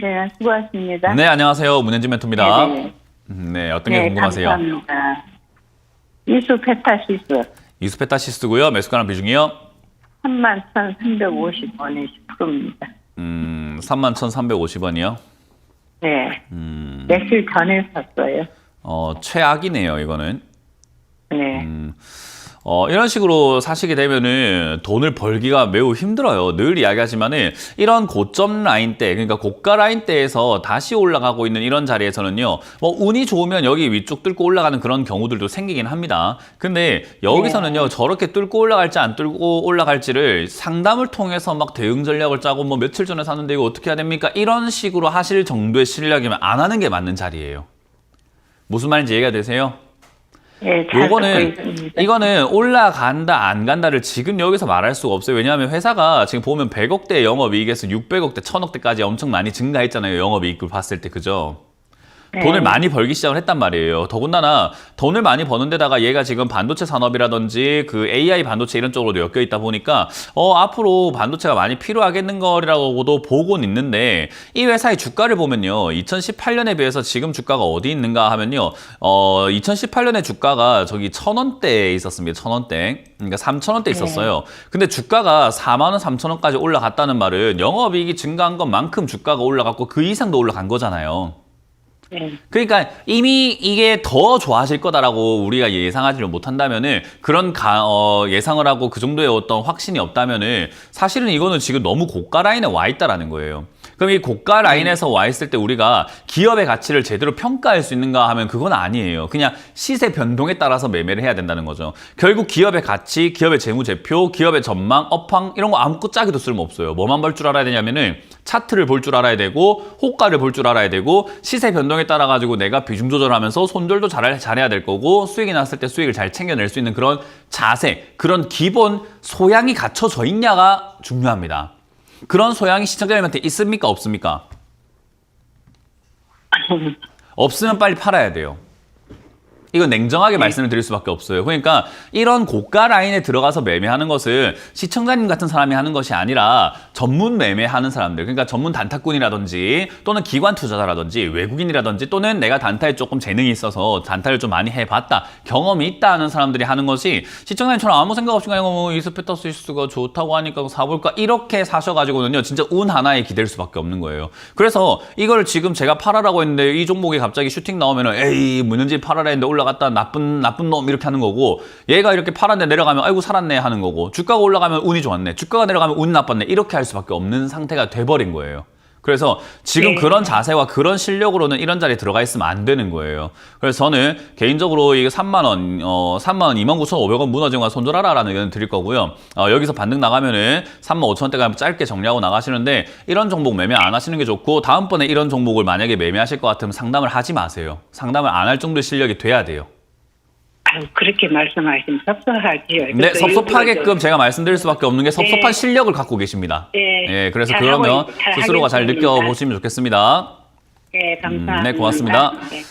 네, 수고하십니다. 네, 안녕하세요. 문현진 멘토입니다. 네, 음, 네, 어떤 게 네, 궁금하세요? 감사합니다. 이수페타시스 이수페타시스고요. 매수가랑 비중이요. 31,350원에 10%입니다. 음, 31,350원이요. 네, 음, 며칠 전에 샀어요. 어, 최악이네요, 이거는. 네, 음, 어, 이런 식으로 사시게 되면은 돈을 벌기가 매우 힘들어요. 늘 이야기하지만은 이런 고점 라인 대, 그러니까 고가 라인 대에서 다시 올라가고 있는 이런 자리에서는요, 뭐 운이 좋으면 여기 위쪽 뚫고 올라가는 그런 경우들도 생기긴 합니다. 근데 여기서는요, 저렇게 뚫고 올라갈지 안 뚫고 올라갈지를 상담을 통해서 막 대응 전략을 짜고 뭐 며칠 전에 샀는데 이거 어떻게 해야 됩니까? 이런 식으로 하실 정도의 실력이면 안 하는 게 맞는 자리예요. 무슨 말인지 이해가 되세요? 네, 잘 요거는. 이거는 올라간다 안 간다를 지금 여기서 말할 수가 없어요. 왜냐하면 회사가 지금 보면 100억대 영업이익에서 600억대, 1000억대까지 엄청 많이 증가했잖아요. 영업이익을 봤을 때 그죠? 네. 돈을 많이 벌기 시작을 했단 말이에요. 더군다나 돈을 많이 버는 데다가 얘가 지금 반도체 산업이라든지 그 AI 반도체 이런 쪽으로도 엮여 있다 보니까 어 앞으로 반도체가 많이 필요하겠는 거라고도 보고는 있는데 이 회사의 주가를 보면요. 2018년에 비해서 지금 주가가 어디 있는가 하면요. 어 2018년에 주가가 저기 천 원대에 있었습니다. 천 원대. 그러니까 3천 원대 있었어요. 근데 주가가 4만 원, 3천 원까지 올라갔다는 말은 영업이익이 증가한 것만큼 주가가 올라갔고 그 이상도 올라간 거잖아요. 네, 그러니까 이미 이게 더 좋아질 거다라고 우리가 예상하지를 못한다면은 그런 가, 어, 예상을 하고 그 정도의 어떤 확신이 없다면은 사실은 이거는 지금 너무 고가 라인에 와 있다라는 거예요. 그럼 이 고가 라인에서 와 있을 때 우리가 기업의 가치를 제대로 평가할 수 있는가 하면 그건 아니에요. 그냥 시세 변동에 따라서 매매를 해야 된다는 거죠. 결국 기업의 가치, 기업의 재무제표, 기업의 전망, 업황 이런 거 아무것도 짝에도 쓸모없어요. 뭐만 볼 줄 알아야 되냐면은 차트를 볼 줄 알아야 되고 호가를 볼 줄 알아야 되고 시세 변동에 따라 가지고 내가 비중 조절하면서 손절도 잘 잘해야 될 거고 수익이 났을 때 수익을 잘 챙겨낼 수 있는 그런 자세, 그런 기본 소양이 갖춰져 있냐가 중요합니다. 그런 소양이 시청자님한테 있습니까 없습니까? 없으면 빨리 팔아야 돼요. 이건 냉정하게 말씀을 드릴 수밖에 없어요. 그러니까 이런 고가 라인에 들어가서 매매하는 것은 시청자님 같은 사람이 하는 것이 아니라 전문 매매하는 사람들, 그러니까 전문 단타꾼이라든지 또는 기관 투자자라든지 외국인이라든지 또는 내가 단타에 조금 재능이 있어서 단타를 좀 많이 해봤다, 경험이 있다 하는 사람들이 하는 것이 시청자님처럼 아무 생각 없이 그냥 뭐 이스페터스가 좋다고 하니까 사볼까 이렇게 사셔가지고는요 진짜 운 하나에 기댈 수밖에 없는 거예요. 그래서 이걸 지금 제가 팔아라고 했는데 이 종목이 갑자기 슈팅 나오면은 에이 문현지 팔아라 했는데 올라갔다 나쁜 나쁜 놈 이렇게 하는 거고 얘가 이렇게 팔았는데 내려가면 아이고 살았네 하는 거고 주가가 올라가면 운이 좋았네 주가가 내려가면 운이 나빴네 이렇게 할 수밖에 없는 상태가 돼버린 거예요. 그래서 지금 네. 그런 자세와 그런 실력으로는 이런 자리에 들어가 있으면 안 되는 거예요. 그래서 저는 개인적으로 이게 3만 원, 어, 3만 원, 2만 9,500원 무너진 거 손절하라라는 의견을 드릴 거고요. 어, 여기서 반등 나가면은 3만 5천 원대가 짧게 정리하고 나가시는데 이런 종목 매매 안 하시는 게 좋고 다음번에 이런 종목을 만약에 매매하실 것 같으면 상담을 하지 마세요. 상담을 안 할 정도의 실력이 돼야 돼요. 아유, 그렇게 말씀하시면 섭섭하지요. 네, 섭섭하게끔 제가 말씀드릴 수밖에 없는 게 섭섭한 네. 실력을 갖고 계십니다. 네. 예, 그래서 잘하고 그러면 있- 잘 스스로가 잘 하겠습니다. 느껴보시면 좋겠습니다. 좀- 네, 감사합니다. 음, 네, 고맙습니다. 네.